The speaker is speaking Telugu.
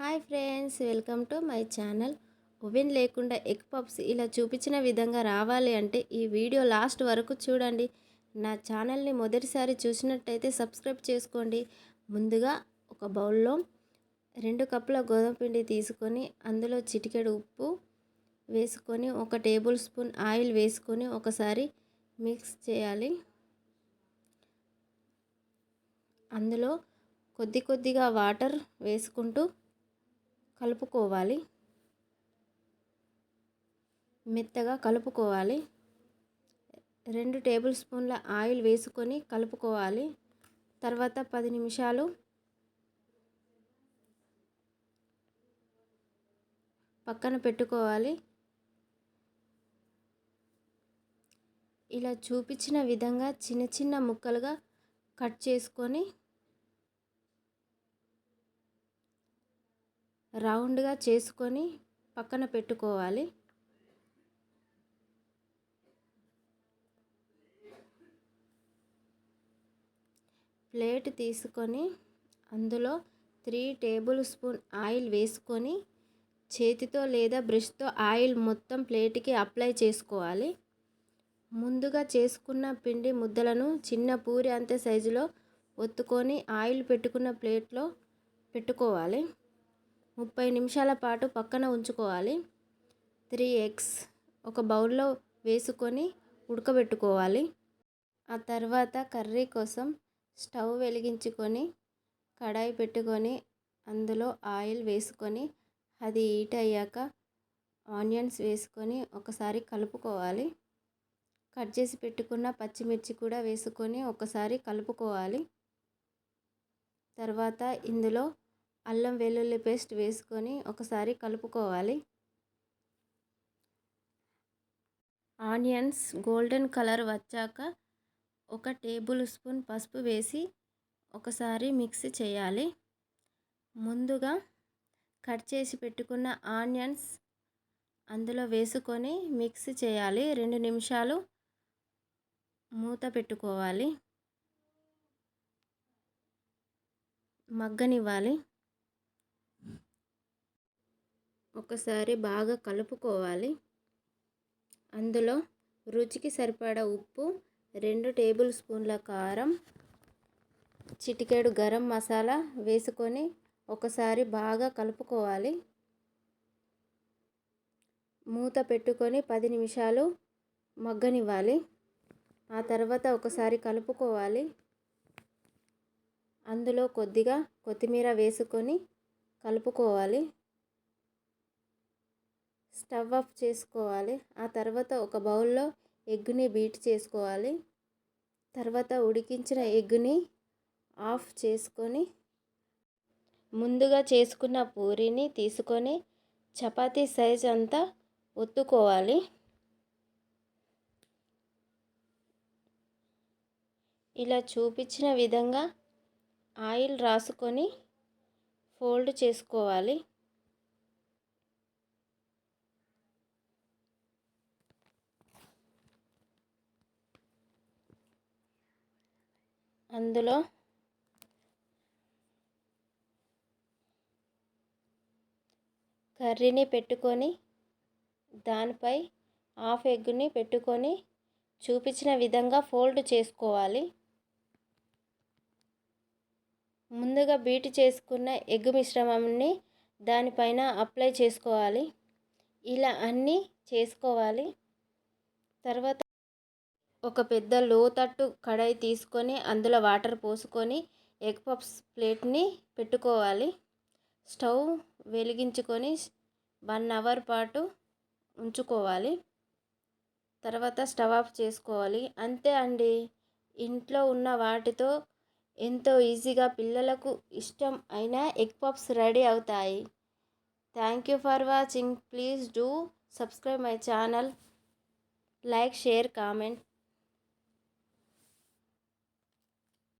Hi friends welcome to my channel. Oven లేకుండా ఎగ్ పప్స్ ఇలా చూపించిన విధంగా రావాలి అంటే ఈ వీడియో లాస్ట్ వరకు చూడండి. నా ఛానల్ని మొదటిసారి చూసినట్టయితే సబ్స్క్రైబ్ చేసుకోండి. ముందుగా ఒక బౌల్లో రెండు కప్పుల గోధుమ పిండి తీసుకొని అందులో చిటికెడు ఉప్పు వేసుకొని ఒక టేబుల్ స్పూన్ ఆయిల్ వేసుకొని ఒకసారి మిక్స్ చేయాలి. అందులో కొద్ది కొద్దిగా వాటర్ వేసుకుంటూ కలుపుకోవాలి. మెత్తగా కలుపుకోవాలి. రెండు టేబుల్ స్పూన్ల ఆయిల్ వేసుకొని కలుపుకోవాలి. తర్వాత పది నిమిషాలు పక్కన పెట్టుకోవాలి. ఇలా చూపించిన విధంగా చిన్న చిన్న ముక్కలుగా కట్ చేసుకొని రౌండ్గా చేసుకొని పక్కన పెట్టుకోవాలి. ప్లేట్ తీసుకొని అందులో త్రీ టేబుల్ స్పూన్ ఆయిల్ వేసుకొని చేతితో లేదా బ్రష్తో ఆయిల్ మొత్తం ప్లేట్కి అప్లై చేసుకోవాలి. ముందుగా చేసుకున్న పిండి ముద్దలను చిన్న పూరి అంతే సైజులో ఒత్తుకొని ఆయిల్ పెట్టుకున్న ప్లేట్లో పెట్టుకోవాలి. ముప్పై నిమిషాల పాటు పక్కన ఉంచుకోవాలి. త్రీ ఎగ్స్ ఒక బౌల్లో వేసుకొని ఉడకబెట్టుకోవాలి. ఆ తర్వాత కర్రీ కోసం స్టవ్ వెలిగించుకొని కడాయి పెట్టుకొని అందులో ఆయిల్ వేసుకొని అది హీట్ అయ్యాక ఆనియన్స్ వేసుకొని ఒకసారి కలుపుకోవాలి. కట్ చేసి పెట్టుకున్న పచ్చిమిర్చి కూడా వేసుకొని ఒకసారి కలుపుకోవాలి. తర్వాత ఇందులో అల్లం వెల్లుల్లి పేస్ట్ వేసుకొని ఒకసారి కలుపుకోవాలి. ఆనియన్స్ గోల్డెన్ కలర్ వచ్చాక ఒక టేబుల్ స్పూన్ పసుపు వేసి ఒకసారి మిక్స్ చేయాలి. ముందుగా కట్ చేసి పెట్టుకున్న ఆనియన్స్ అందులో వేసుకొని మిక్స్ చేయాలి. రెండు నిమిషాలు మూత పెట్టుకోవాలి. మగ్గనివ్వాలి. ఒకసారి బాగా కలుపుకోవాలి. అందులో రుచికి సరిపడా ఉప్పు రెండు టేబుల్ స్పూన్ల కారం చిటికేడు గరం మసాలా వేసుకొని ఒకసారి బాగా కలుపుకోవాలి. మూత పెట్టుకొని పది నిమిషాలు మగ్గనివ్వాలి. ఆ తర్వాత ఒకసారి కలుపుకోవాలి. అందులో కొద్దిగా కొత్తిమీర వేసుకొని కలుపుకోవాలి. స్టవ్ ఆఫ్ చేసుకోవాలి. ఆ తర్వాత ఒక బౌల్లో ఎగ్ని బీట్ చేసుకోవాలి. తర్వాత ఉడికించిన ఎగ్ని ఆఫ్ చేసుకొని ముందుగా చేసుకున్న పూరీని తీసుకొని చపాతీ సైజ్ అంతా ఒత్తుకోవాలి. ఇలా చూపించిన విధంగా ఆయిల్ రాసుకొని ఫోల్డ్ చేసుకోవాలి. అందులో కర్రీని పెట్టుకొని దానిపై హాఫ్ ఎగ్ని పెట్టుకొని చూపించిన విధంగా ఫోల్డ్ చేసుకోవాలి. ముందుగా బీట్ చేసుకున్న ఎగ్ మిశ్రమాన్ని దానిపైన అప్లై చేసుకోవాలి. ఇలా అన్నీ చేసుకోవాలి. తర్వాత ఒక పెద్ద లోతట్టు కడాయి తీసుకొని అందులో వాటర్ పోసుకొని ఎగ్ పప్స్ ప్లేట్ని పెట్టుకోవాలి. స్టవ్ వెలిగించుకొని వన్ అవర్ పాటు ఉంచుకోవాలి. తర్వాత స్టవ్ ఆఫ్ చేసుకోవాలి. అంతే అండి. ఇంట్లో ఉన్న వాటితో ఎంతో ఈజీగా పిల్లలకు ఇష్టం అయిన ఎగ్ పప్స్ రెడీ అవుతాయి. Thank you for watching. Please do subscribe my channel. Like share comment.